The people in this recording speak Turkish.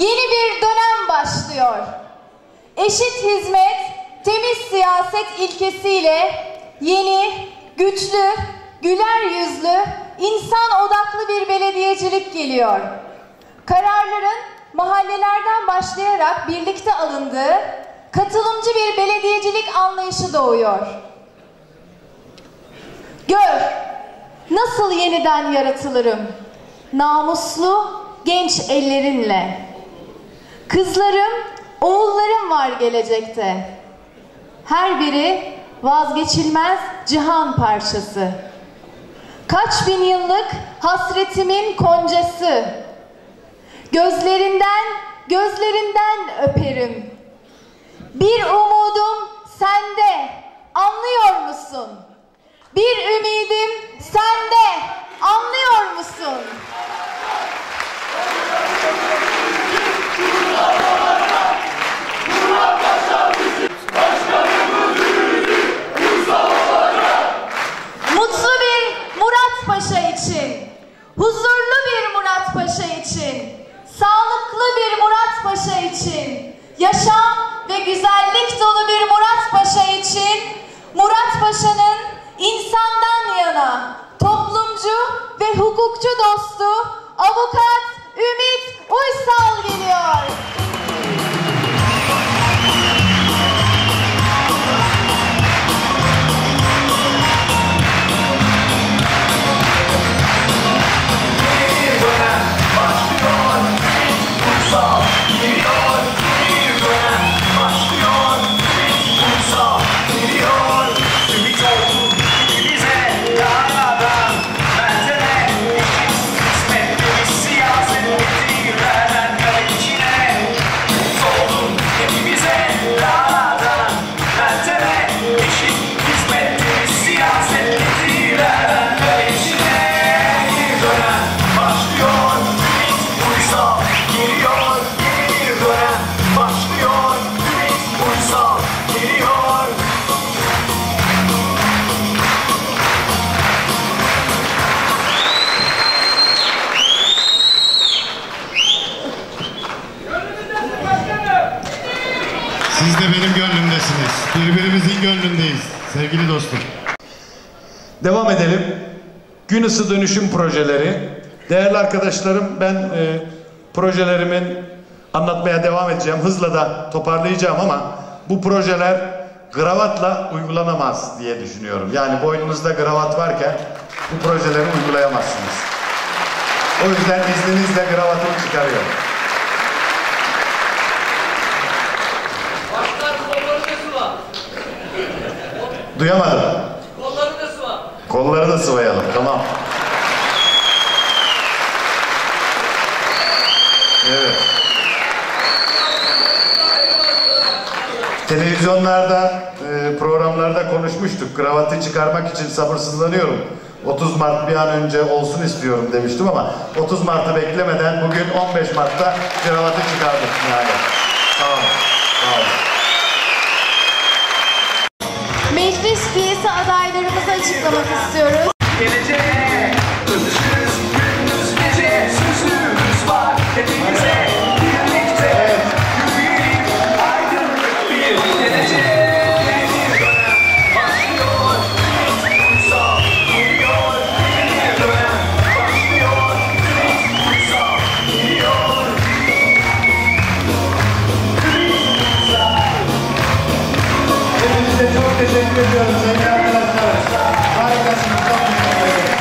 Yeni bir dönem başlıyor. Eşit hizmet, temiz siyaset ilkesiyle yeni, güçlü, güler yüzlü, insan odaklı bir belediyecilik geliyor. Kararların mahallelerden başlayarak birlikte alındığı katılımcı bir belediyecilik anlayışı doğuyor. Gör, nasıl yeniden yaratılırım? Namuslu, genç ellerinle. Kızlarım, oğullarım var gelecekte. Her biri vazgeçilmez cihan parçası. Kaç bin yıllık hasretimin koncası. Gözlerinden, gözlerinden öperim. Bir umudum sende, anlıyor musun? Bir ümidim sende, anlıyor musun? Mutlu bir Paşa için, huzurlu bir Murat Paşa için, sağlıklı bir Murat Paşa için, yaşam ve güzellik dolu bir Murat Paşa için, Murat Paşa'nın insandan yana, toplumcu ve hukukçu dostu, avukat Siz de benim gönlümdesiniz. Birbirimizin gönlündeyiz sevgili dostum. Devam edelim. Gün ısı dönüşüm projeleri. Değerli arkadaşlarım ben e, projelerimin anlatmaya devam edeceğim. Hızla da toparlayacağım ama bu projeler gravatla uygulanamaz diye düşünüyorum. Yani boynunuzda gravat varken bu projeleri uygulayamazsınız. O yüzden izninizle gravatımı çıkarıyorum. Duyamadım. Kollarında sıva. Kolları da sıvayalım. Tamam. Evet. Televizyonlarda, e, programlarda konuşmuştuk. Kravatı çıkarmak için sabırsızlanıyorum. 30 Mart bir an önce olsun istiyorum demiştim ama 30 Mart'ı beklemeden bugün 15 Mart'ta kravatı çıkardık yani. Sağ olun. Sağ olun. Üyesi adaylarımızı açıklamak istiyoruz. Geleceğe, Size çok teşekkür ediyoruz sevgili arkadaşlar. Harikasınız. Çok teşekkür ederim.